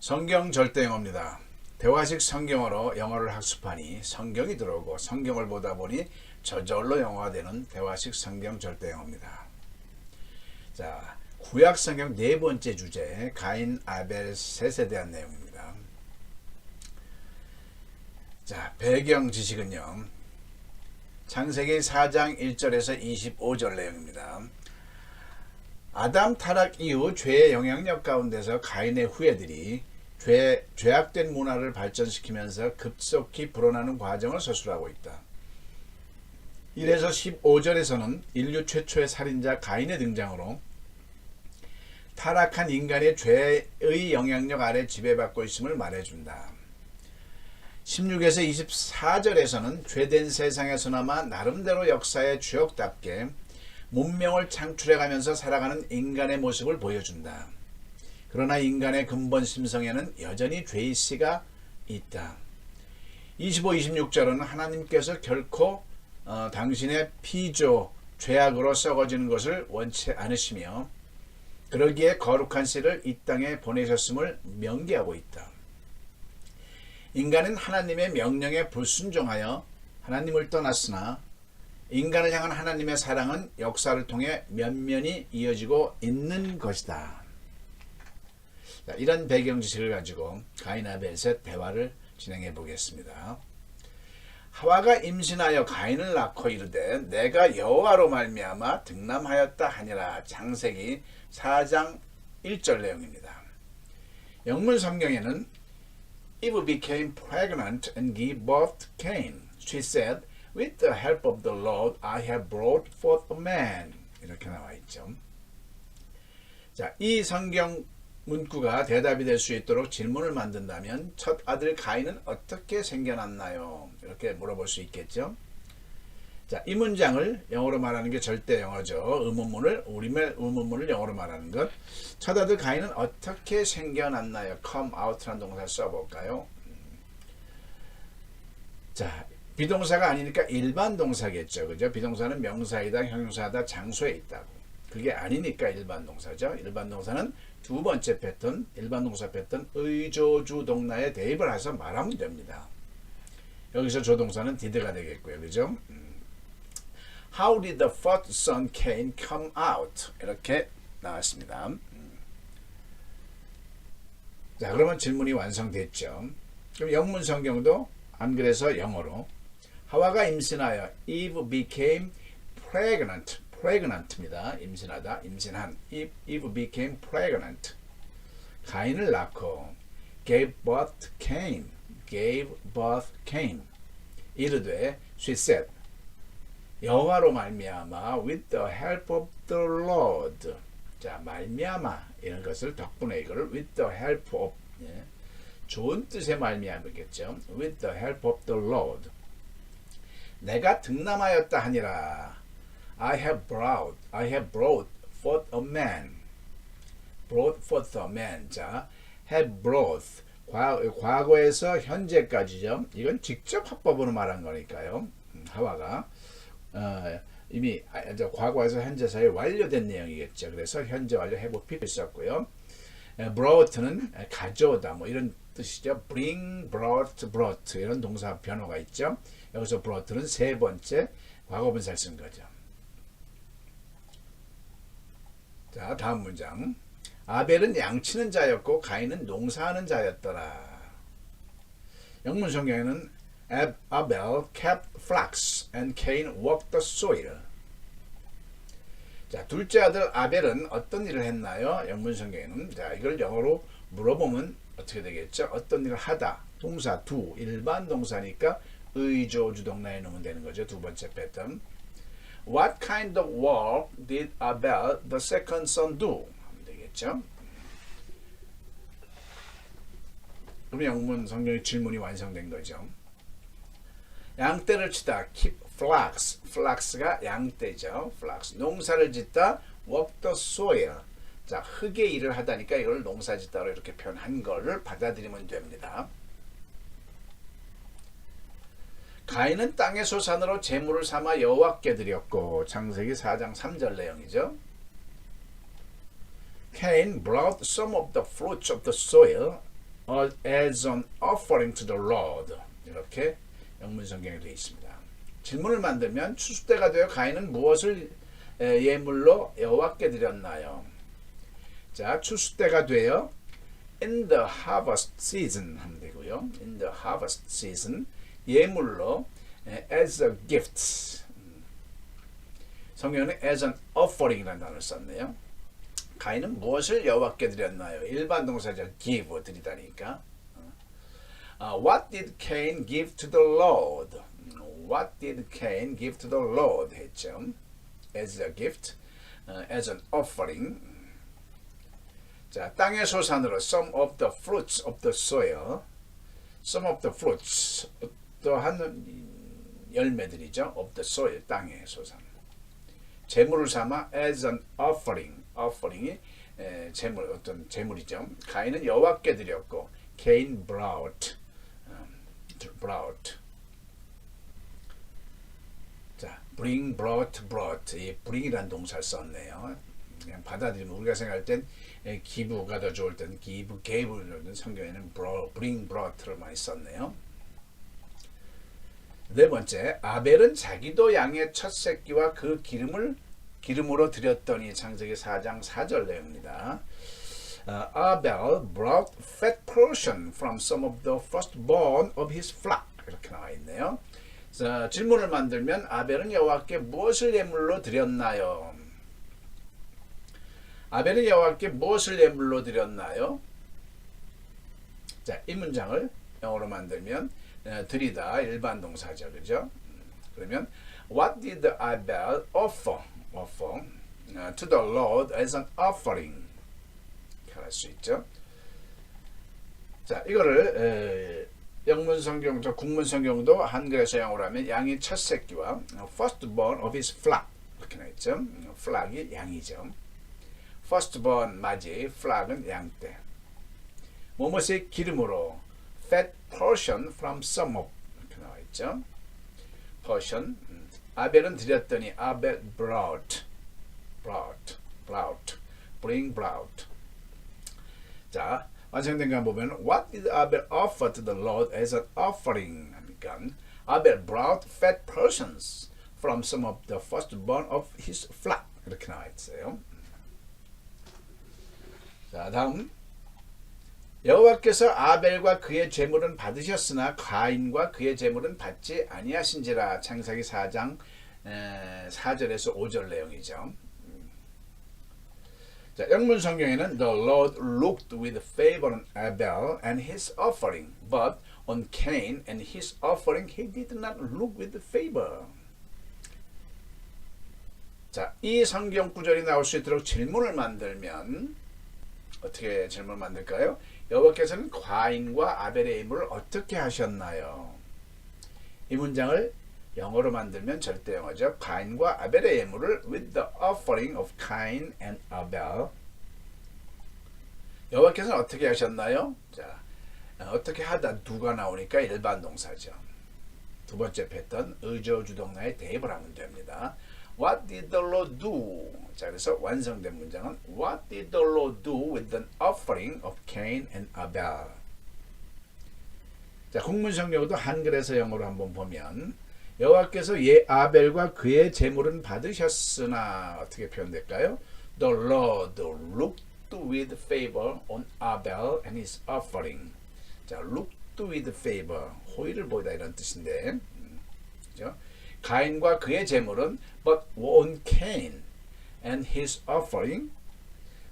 성경 절대 영어입니다. 대화식 성경어로 영어를 학습하니 성경이 들어오고 성경을 보다 보니 저절로 영어가 되는 대화식 성경 절대 영어입니다. 자, 구약 성경 네 번째 주제 가인 아벨 셋에 대한 내용입니다. 자, 배경 지식은요. 창세기 4장 1절에서 25절 내용입니다. 아담 타락 이후 죄의 영향력 가운데서 가인의 후예들이 죄, 죄악된 문화를 발전시키면서 급속히 불어나는 과정을 서술하고 있다. 1에서 15절에서는 인류 최초의 살인자 가인의 등장으로 타락한 인간의 죄의 영향력 아래 지배받고 있음을 말해준다. 16에서 24절에서는 죄된 세상에서나마 나름대로 역사의 주역답게 문명을 창출해가면서 살아가는 인간의 모습을 보여준다. 그러나 인간의 근본 심성에는 여전히 죄의 씨가 있다. 25, 26절은 하나님께서 결코 어, 당신의 피조 죄악으로 썩어지는 것을 원치 않으시며 그러기에 거룩한 씨를 이 땅에 보내셨음을 명기하고 있다. 인간은 하나님의 명령에 불순종하여 하나님을 떠났으나 인간을 향한 하나님의 사랑은 역사를 통해 면면이 이어지고 있는 것이다. 자, 이런 배경 지식을 가지고 가인 아벨의 대화를 진행해 보겠습니다. 하와가 임신하여 가인을 낳고 이르되 내가 여호와로 말미암아 등남하였다 하니라 장세기 4장 1절 내용입니다. 영문 성경에는 Eve became pregnant and gave birth to Cain. She said, With the help of the Lord, I have brought forth a man. 이렇게 나와 있죠. 자, 이 성경 문구가 대답이 될 수 있도록 질문을 만든다면 첫 아들 가인은 어떻게 생겨났나요? 이렇게 물어볼 수 있겠죠. 자, 이 문장을 영어로 말하는 게 절대 영어죠. 의문문을 우리말 의문문을 영어로 말하는 것. 첫 아들 가인은 어떻게 생겨났나요? come out라는 동사 써볼까요? 음. 자, 비동사가 아니니까 일반 동사겠죠. 그죠? 비동사는 명사이다, 형용사다, 장소에 있다고. 그게 아니니까 일반 동사죠. 일반 동사는 두 번째 패턴, 일반 동사 패턴 의조주 동사에 대입을 해서 말하면 됩니다. 여기서 조동사는 did가 되겠고요. 그죠? 음. How did the first son Cain come out? 이렇게 나왔습니다. 음. 자, 그러면 질문이 완성됐죠. 그럼 영문 성경도 안 그래서 영어로 하와가 임신하여 Eve became pregnant. Pregnant입니다. 임신하다, 임신한. Eve, Eve became pregnant. 가인을 낳고 gave birth Cain. gave birth Cain. 이르되 she said 여호와로 말미암아 with the help of the Lord. 자, 말미암아 이런 것을 덕분에 이거를 with the help of 예. 좋은 뜻의 말미암이겠죠. with the help of the Lord. 내가 등남하였다 하니라. I have brought, I have brought forth a man. brought forth a man. 자, have brought. 과, 과거에서 현재까지죠. 이건 직접 합법으로 말한 거니까요. 음, 하와가. 어, 이미 아, 저 과거에서 현재 사이에 완료된 내용이겠죠. 그래서 현재 완료 해부 필요 있었고요. brought는 가져오다 뭐 이런 뜻이죠. bring, brought, brought 이런 동사 변호가 있죠. 여기서 brought는 세 번째 과거분사를 쓴 거죠. 자, 다음 문장. 아벨은 양치는 자였고 가인은 농사하는 자였더라. 영문 성경에는 Abel kept flax and Cain worked the soil. 자, 둘째 아들 아벨은 어떤 일을 했나요? 영문 성경에는 자, 이걸 영어로 물어보면 어떻게 되겠죠? 어떤 일을 하다. 동사 두 일반 동사니까 의조 주동사에 넣으면 되는 거죠. 두 번째 패턴. What kind of work did Abel, the second son, do? 하면 되겠죠. 그럼 영문 성경의 질문이 완성된 거죠. 양떼를 치다 keep flax, flax가 양떼죠. flax 농사를 짓다 work the soil. 자 흙의 일을 하다니까 이걸 농사짓다로 이렇게 표현한 거를 받아들이면 됩니다. 가인은 땅의 소산으로 재물을 삼아 여호와께 드렸고 창세기 4장 3절 내용이죠. Cain brought some of the fruits of the soil as an offering to the Lord. 이렇게 영문 성경에 되어 있습니다. 질문을 만들면 추수 때가 되어 가인은 무엇을 에, 예물로 여호와께 드렸나요? 자, 추수 때가 되어 in the harvest season 하면 되고요. in the harvest season 예물로 에, as a gift 음. 성경은 as an offering이라는 단어를 썼네요. 가인은 무엇을 여호와께 드렸나요? 일반 동사절 give 드리다니까. 어, what did Cain give to the Lord? What did Cain give to the Lord? 했죠. As a gift, 어, as an offering. 자, 땅의 소산으로 some of the fruits of the soil, some of the fruits, 어떠한 열매들이죠. of the soil, 땅의 소산. 재물을 삼아 as an offering, offering이 에, 재물 어떤 재물이죠. 가인은 여호와께 드렸고 Cain brought, 음, brought. 자, bring, brought, brought. 이 bring이라는 동사를 썼네요. 그냥 받아들이면 우리가 생각할 땐 에, 기부가 더 좋을 땐 give, gave를 성경에는 bring, brought를 많이 썼네요. 네 번째, 아벨은 자기도 양의 첫 새끼와 그 기름을 기름으로 드렸더니 창세기 4장 4절 내용입니다. Uh, Abel brought fat portion from some of the firstborn of his flock. 이렇게 나와 있네요. 자, 질문을 만들면 아벨은 여호와께 무엇을 예물로 드렸나요? 아벨은 여호와께 무엇을 예물로 드렸나요? 자, 이 문장을 영어로 만들면 어, 드리다 일반 동사죠, 그죠? 그러면 What did Abel offer? offer uh, to the Lord as an offering? 할 수 있죠. 자, 이거를 에, 영문 성경, 저 국문 성경도 한글에서 영어로 하면 양의 첫 새끼와 firstborn of his flock 이렇게 나 있죠. flock이 양이죠. firstborn 맞이, flock은 양떼. 뭐뭇의 기름으로 fat portion from some of 이렇게 나와 있죠. portion 음, 아벨은 드렸더니 아벨 brought brought brought bring brought 자 완성된 거 보면 what did Abel offer to the Lord as an offering 하니까 Abel brought fat portions from some of the firstborn of his flock 이렇게 나와 있어요. 자 다음 여호와께서 아벨과 그의 제물은 받으셨으나 가인과 그의 제물은 받지 아니하신지라 창세기 4장 4절에서 5절 내용이죠. 자, 영문 성경에는 The Lord looked with favor on Abel and his offering, but on Cain and his offering he did not look with favor. 자, 이 성경 구절이 나올 수 있도록 질문을 만들면 어떻게 질문을 만들까요? 여호와께서는 과인과 아벨의 예물을 어떻게 하셨나요? 이 문장을 영어로 만들면 절대 영어죠. 가인과 아벨의 예물을 with the offering of Cain and Abel. 여호와께서는 어떻게 하셨나요? 자, 어떻게 하다 누가 나오니까 일반 동사죠. 두 번째 패턴 의조주동사의 대입을 하면 됩니다. What did the Lord do? 자, 그래서 완성된 문장은 What did the Lord do with the offering of Cain and Abel? 자, 국문 성경도 한글에서 영어로 한번 보면 여호와께서 예 아벨과 그의 제물은 받으셨으나 어떻게 표현될까요? The Lord looked with favor on Abel and his offering. 자, looked with favor 호의를 보이다 이런 뜻인데, 음, 그죠? 가인과 그의 제물은 but on Cain and his offering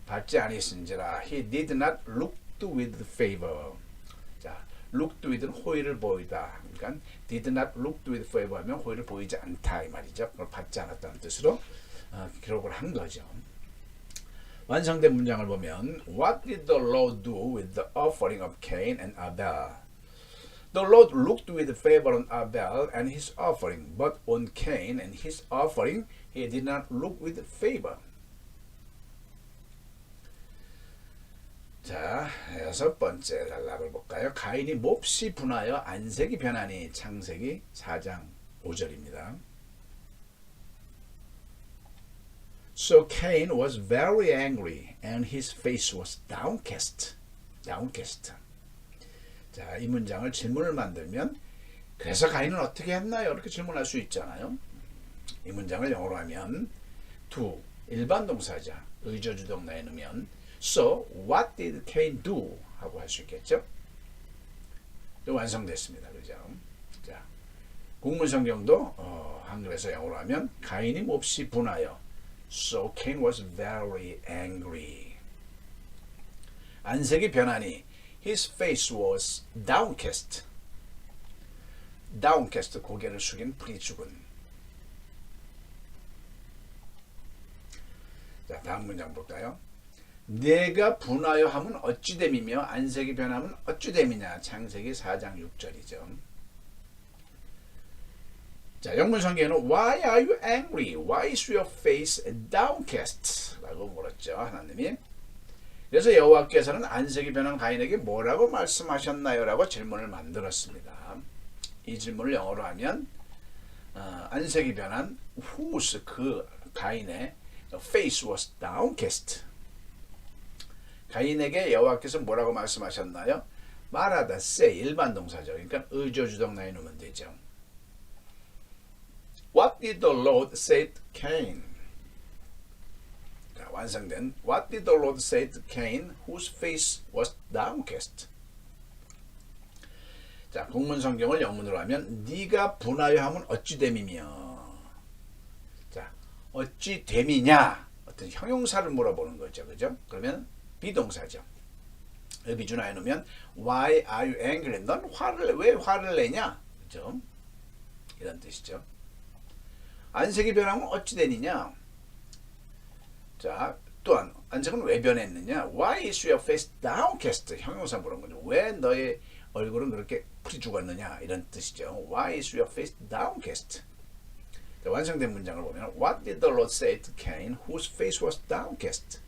받지 아니신지라 he did not look with favor. 자, looked with는 호의를 보이다. 그러니까 did not look with favor 하면 호의를 보이지 않다 이 말이죠. 그걸 받지 않았다는 뜻으로 어, 기록을 한 거죠. 완성된 문장을 보면 What did the Lord do with the offering of Cain and Abel? The Lord looked with favor on Abel and his offering, but on Cain and his offering he did not look with favor. 자, 여섯 번째 단락을 볼까요? 가인이 몹시 분하여 안색이 변하니 창세기 4장 5절입니다. So Cain was very angry and his face was downcast. downcast. 자, 이 문장을 질문을 만들면 그래서 가인은 어떻게 했나요? 이렇게 질문할 수 있잖아요. 이 문장을 영어로 하면 do 일반 동사자 의조주동 나에 넣으면 so what did Cain do 하고 할 수 있겠죠. 또 완성됐습니다. 그죠? 자, 국문 성경도 어, 한글에서 영어로 하면 가인이 몹시 분하여 so Cain was very angry. 안색이 변하니 his face was downcast. downcast 고개를 숙인 풀이 죽은. 자, 다음 문장 볼까요? 내가 분하여 하면 어찌됨이며 안색이 변하면 어찌됨이냐. 창세기 4장 6절이죠. 자, 영문 성경에는 Why are you angry? Why is your face downcast? 라고 물었죠. 하나님이. 그래서 여호와께서는 안색이 변한 가인에게 뭐라고 말씀하셨나요? 라고 질문을 만들었습니다. 이 질문을 영어로 하면 어, 안색이 변한 whose 그 가인의 face was downcast. 가인에게 여호와께서 뭐라고 말씀하셨나요? 말하다 say 일반 동사죠. 그러니까 의조주동 나에 놓으면 되죠. What did the Lord say to Cain? 자, 완성된 What did the Lord say to Cain whose face was downcast? 자, 공문 성경을 영문으로 하면 네가 분하여 하면 어찌 됨이며 자, 어찌 됨이냐? 어떤 형용사를 물어보는 거죠. 그죠? 그러면 비동사죠. 비준하에 놓으면 Why are you angry? 넌 화를 왜 화를 내냐? 그죠? 이런 뜻이죠. 안색이 변하면 어찌 되느냐? 자, 또한 안색은 왜 변했느냐? Why is your face downcast? 형용사 물은 거죠. 왜 너의 얼굴은 그렇게 풀이 죽었느냐? 이런 뜻이죠. Why is your face downcast? 자, 완성된 문장을 보면 What did the Lord say to Cain whose face was downcast?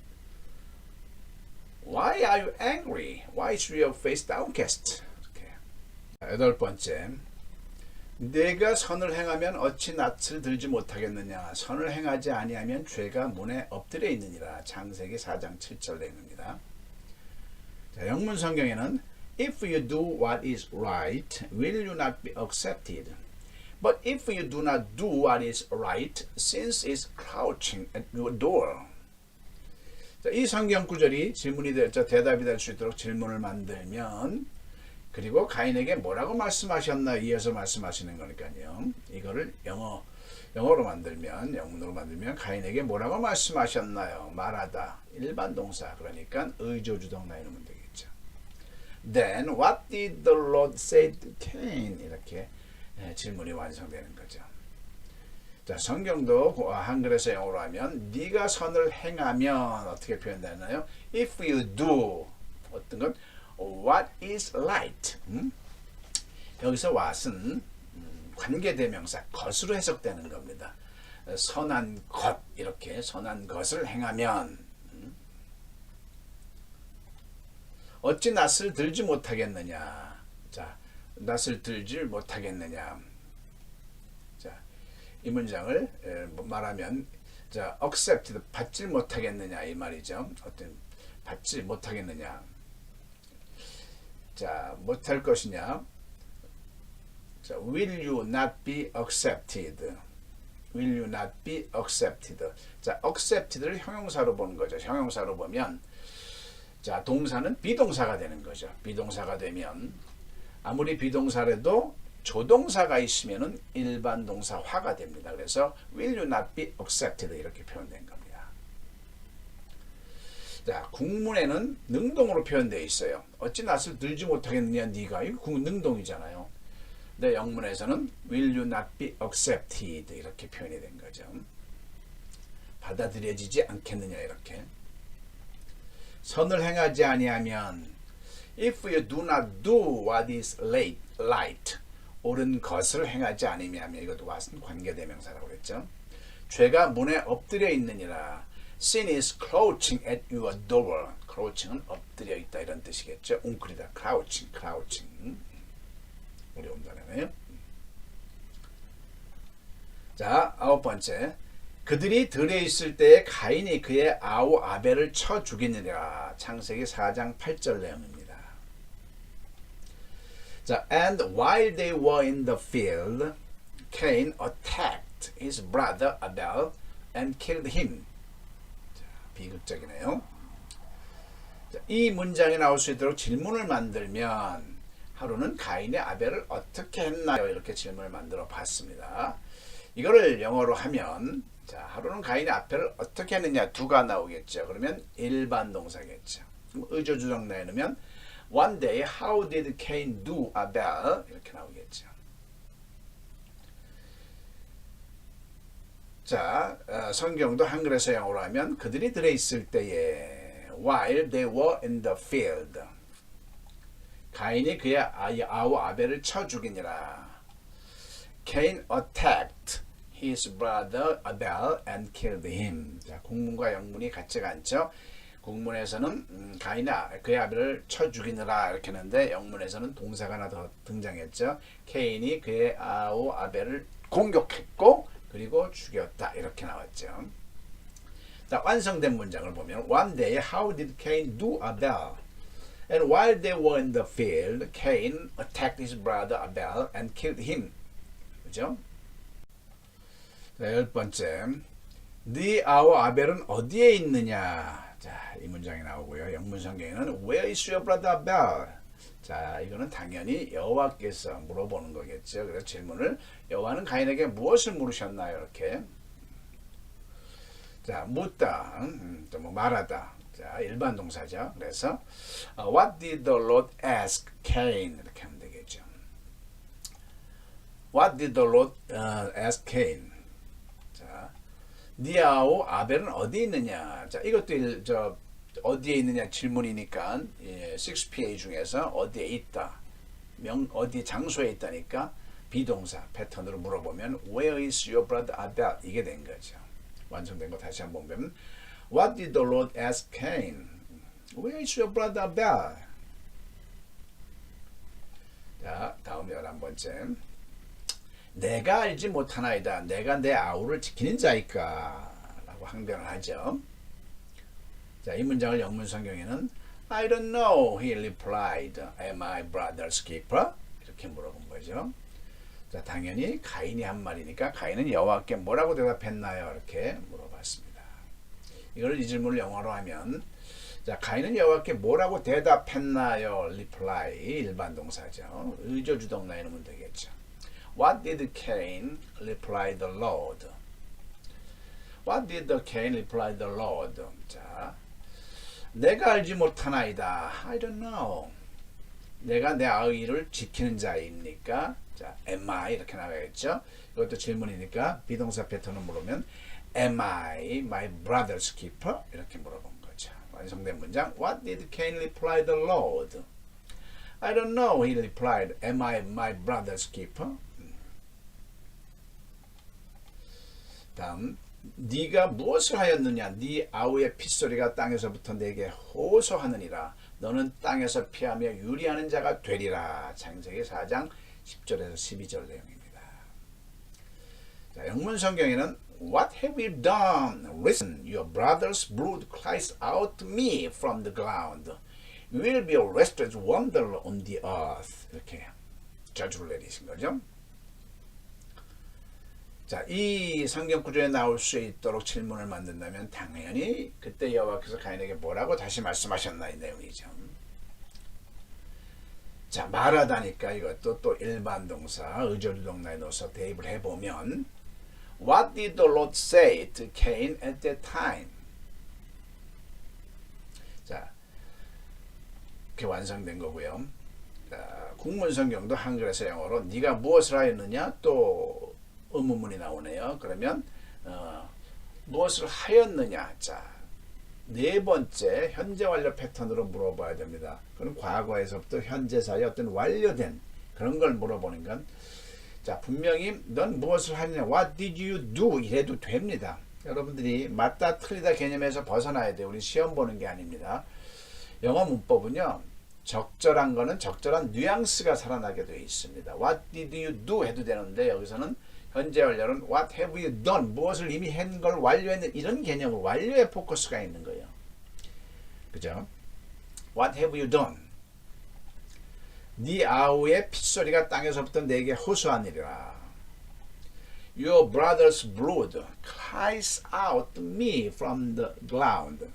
Why are you angry? Why is your face downcast? 이렇게. 자, 여덟 번째. 내가 선을 행하면 어찌 낯을 들지 못하겠느냐 선을 행하지 아니하면 죄가 문에 엎드려 있느니라 창세기 4장 7절 내용입니다. 자, 영문 성경에는 If you do what is right, will you not be accepted? But if you do not do what is right, sin is crouching at your door. 자, 이 성경 구절이 질문이 될, 자, 대답이 될 수 있도록 질문을 만들면 그리고 가인에게 뭐라고 말씀하셨나 이어서 말씀하시는 거니까요. 이거를 영어 영어로 만들면 영문으로 만들면 가인에게 뭐라고 말씀하셨나요? 말하다 일반 동사 그러니까 의조주동 나이면 되겠죠. Then what did the Lord say to Cain? 이렇게 예, 질문이 완성되는 거죠. 자 성경도 한글에서 영어로 하면 네가 선을 행하면 어떻게 표현되나요? If you do 어떤 것 What is light? 음? 여기서 what은 음, 관계대명사 것으로 해석되는 겁니다. 어, 선한 것 이렇게 선한 것을 행하면 음? 어찌 낯을 들지 못하겠느냐? 자, 낯을 들지 못하겠느냐? 자, 이 문장을 에, 뭐 말하면 자, accepted 받지 못하겠느냐 이 말이죠. 어떤 받지 못하겠느냐? 자, 못할 것이냐? 자, will you not be accepted? will you not be accepted? 자, accepted를 형용사로 보는 거죠. 형용사로 보면 자, 동사는 비동사가 되는 거죠. 비동사가 되면 아무리 비동사라도 조동사가 있으면은 일반 동사화가 됩니다. 그래서 will you not be accepted 이렇게 표현된 겁니다. 자, 국문에는 능동으로 표현되어 있어요. 어찌 낯을 들지 못하겠느냐 네가 이거 국- 능동이잖아요. 근데 영문에서는 will you not be accepted 이렇게 표현이 된 거죠. 받아들여지지 않겠느냐 이렇게. 선을 행하지 아니하면 if you do not do what is late, light 옳은 것을 행하지 아니하면 이것도 와슨 관계대명사라고 그랬죠. 죄가 문에 엎드려 있느니라. Sin is crouching at your door. crouching은 엎드려 있다 이런 뜻이겠죠. 웅크리다. crouching, crouching. 어려운 단어네요. 자, 아홉 번째. 그들이 들에 있을 때에 가인이 그의 아우 아벨을 쳐 죽이느니라. 창세기 4장 8절 내용입니다. 자, and while they were in the field, Cain attacked his brother Abel and killed him. 자, 비극적이네요. 자, 이 문장이 나올 수 있도록 질문을 만들면 하루는 가인의 아벨을 어떻게 했나요? 이렇게 질문을 만들어 봤습니다. 이거를 영어로 하면 자, 하루는 가인의 아벨을 어떻게 했느냐 두가 나오겠죠. 그러면 일반 동사겠죠. 의조주정 내놓으면 One day, how did Cain do Abel? 이렇게 나오겠죠. 자, 어, 성경도 한글에서 영어로 하면 그들이 들어있을 때에 while they were in the field 가인이 그의 아우 아벨을 쳐 죽이니라. Cain attacked his brother Abel and killed him. 자, 공문과 영문이 같지가 않죠. 국문에서는 음, 가인이 아- 그의 아벨을 쳐 죽이느라 이렇게 했는데 영문에서는 동사가 하나 더 등장했죠. 케인이 그의 아우 아벨을 공격했고 그리고 죽였다 이렇게 나왔죠. 자, 완성된 문장을 보면 One day how did Cain do Abel? And while they were in the field, Cain attacked his brother Abel and killed him. 그죠? 자, 열 번째. 네 아우 아벨은 어디에 있느냐? 자, 이 문장이 나오고요. 영문 성경에는 Where is your brother Abel? 자, 이거는 당연히 여호와께서 물어보는 거겠죠. 그래서 질문을 여호와는 가인에게 무엇을 물으셨나요? 이렇게. 자, 묻다, 음, 또뭐 말하다. 자, 일반 동사죠. 그래서 어, What did the Lord ask Cain? 이렇게 하면 되겠죠. What did the Lord uh, ask Cain? 자, 니아오 아벨은 어디 있느냐? 자, 이것도 일, 저 어디에 있느냐 질문이니까 예, 6PA 중에서 어디에 있다. 명 어디 장소에 있다니까 비동사 패턴으로 물어보면 Where is your brother Abel? 이게 된 거죠. 완성된 거 다시 한번 보면 What did the Lord ask Cain? Where is your brother Abel? 자, 다음 열한 번째. 내가 알지 못하나이다. 내가 내 아우를 지키는 자이까? 라고 항변을 하죠. 자, 이 문장을 영문 성경에는 I don't know, he replied. Am I brother's keeper? 이렇게 물어본 거죠. 자, 당연히 가인이 한 말이니까 가인은 여호와께 뭐라고 대답했나요? 이렇게 물어봤습니다. 이걸 이 질문을 영어로 하면 자, 가인은 여호와께 뭐라고 대답했나요? reply 일반 동사죠. 의조 주동 나이는 되겠죠. What did Cain reply the Lord? What did Cain reply the Lord? 자, 내가 알지 못하나이다. I don't know. 내가 내 아이를 지키는 자입니까? 자, am I 이렇게 나가겠죠? 이것도 질문이니까 비동사 패턴을 물으면 am I my brother's keeper? 이렇게 물어본 거죠. 완성된 문장 What did Cain reply the Lord? I don't know. He replied, Am I my brother's keeper? 다음 네가 무엇을 하였느냐 네 아우의 핏소리가 땅에서부터 내게 호소하느니라 너는 땅에서 피하며 유리하는 자가 되리라 창세기 4장 10절에서 12절 내용입니다 자, 영문 성경에는 What have you done? Listen, your brother's blood cries out to me from the ground. You will be a restless wanderer on the earth. 이렇게 저주를 내리신 거죠. 자, 이 성경 구조에 나올 수 있도록 질문을 만든다면 당연히 그때 여호와께서 가인에게 뭐라고 다시 말씀하셨나 이 내용이죠. 자, 말하다니까 이것도 또 일반 동사 의조주동사에 넣어서 대입을 해 보면 What did the Lord say to Cain at that time? 자, 이렇게 완성된 거고요. 자, 국문 성경도 한글에서 영어로 네가 무엇을 하였느냐 또 의문문이 나오네요. 그러면 어, 무엇을 하였느냐? 자, 네 번째 현재 완료 패턴으로 물어봐야 됩니다. 그럼 과거에서부터 현재 사이 어떤 완료된 그런 걸 물어보는 건 자, 분명히 넌 무엇을 하느냐? What did you do? 이래도 됩니다. 여러분들이 맞다 틀리다 개념에서 벗어나야 돼요. 우리 시험 보는 게 아닙니다. 영어 문법은요. 적절한 거는 적절한 뉘앙스가 살아나게 되어 있습니다. What did you do? 해도 되는데 여기서는 현재 완료는 What have you done? 무엇을 이미 한 걸 완료했는 이런 개념으로 완료에 포커스가 있는 거예요. 그죠? What have you done? 네 아우의 핏소리가 땅에서부터 내게 호소하니라. Your brother's blood cries out me from the ground.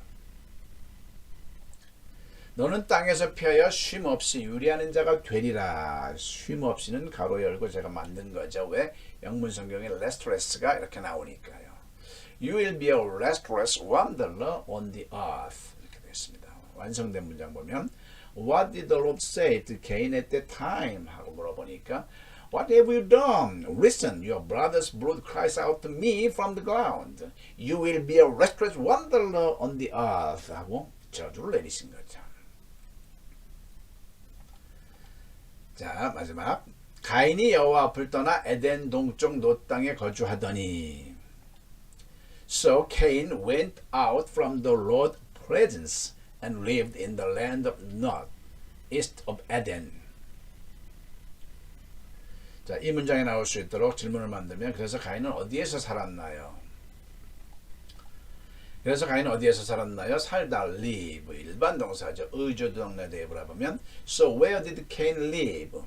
너는 땅에서 피하여 쉼 없이 유리하는 자가 되리라. 쉼 없이는 가로 열고 제가 만든 거죠. 왜? 영문 성경에 restless가 이렇게 나오니까요. You will be a restless wanderer on the earth. 이렇게 되어 있습니다. 완성된 문장 보면 What did the Lord say to Cain at that time? 하고 물어보니까 What have you done? Listen, your brother's blood cries out to me from the ground. You will be a restless wanderer on the earth. 하고 저주를 내리신 거죠. 자 마지막 가인이 여호와 앞을 떠나 에덴 동쪽 노 땅에 거주하더니 So Cain went out from the Lord's presence and lived in the land of Nod, east of Eden. 자, 이 문장에 나올 수 있도록 질문을 만들면 그래서 가인은 어디에서 살았나요? 그래서 가인은 어디에서 살았나요? 살다 live 일반 동사죠. 의조동사 대입을 해보면 So where did Cain live?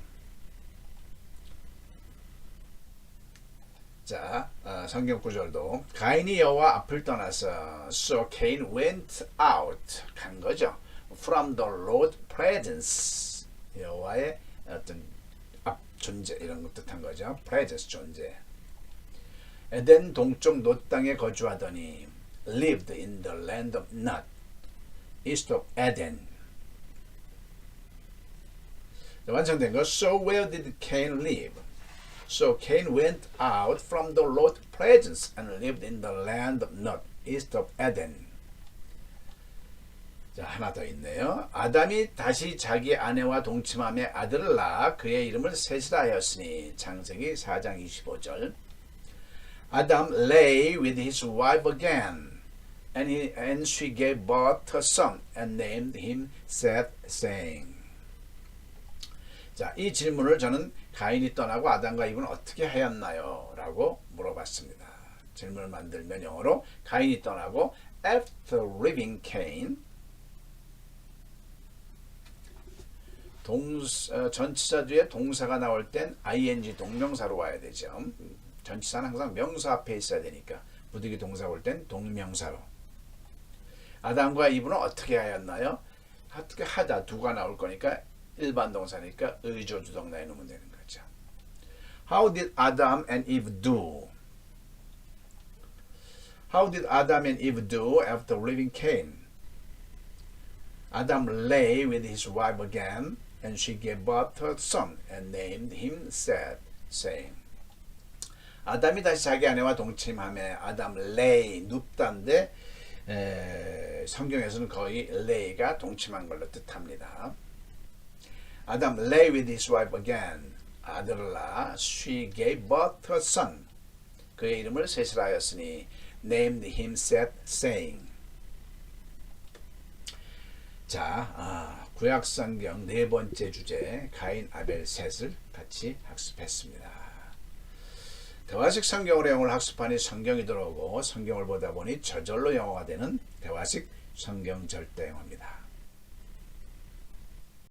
자, 어, 성경 구절도 가인이 여호와 앞을 떠나서 So Cain went out 간 거죠. From the Lord presence 여호와의 어떤 앞 존재 이런 것 뜻한 거죠. presence 존재. 에덴 동쪽 노 땅에 거주하더니 lived in the land of Nod, east of Eden. 자, 완성된 거. So where did Cain live? So Cain went out from the Lord's presence and lived in the land of Nod, east of Eden. 자, 하나 더 있네요. 아담이 다시 자기 아내와 동침함에 아들을 낳아 그의 이름을 셋이라 하였으니 창세기 4장 25절. Adam lay with his wife again, and, he, and she gave birth a son and named him Seth, saying. 자, 이 질문을 저는 가인이 떠나고 아담과 이브는 어떻게 하였나요? 라고 물어봤습니다. 질문을 만들면 영어로 가인이 떠나고 after leaving Cain 동, 어, 전치사 뒤에 동사가 나올 땐 ing 동명사로 와야 되죠. 전치사는 항상 명사 앞에 있어야 되니까 부득이 동사 올 땐 동명사로. 아담과 이브는 어떻게 하였나요? 어떻게 하다 두가 나올 거니까 일반 동사니까 의조 주동사에 넣으면 되는 거죠. How did Adam and Eve do? How did Adam and Eve do after leaving Cain? Adam lay with his wife again, and she gave birth to a son and named him Seth, saying. 아담이 다시 자기 아내와 동침함에 아담 레이 눕다인데 에, 성경에서는 거의 레이가 동침한 걸로 뜻합니다. 아담 lay with his wife again. 아들을 낳아 she gave birth a son. 그의 이름을 셋이라 하였으니 named him Seth, saying. 자, 아, 구약 성경 네 번째 주제 가인 아벨 셋을 같이 학습했습니다. 대화식 성경으로 영어를 학습하니 성경이 들어오고 성경을 보다 보니 저절로 영어가 되는 대화식 성경 절대 영어입니다.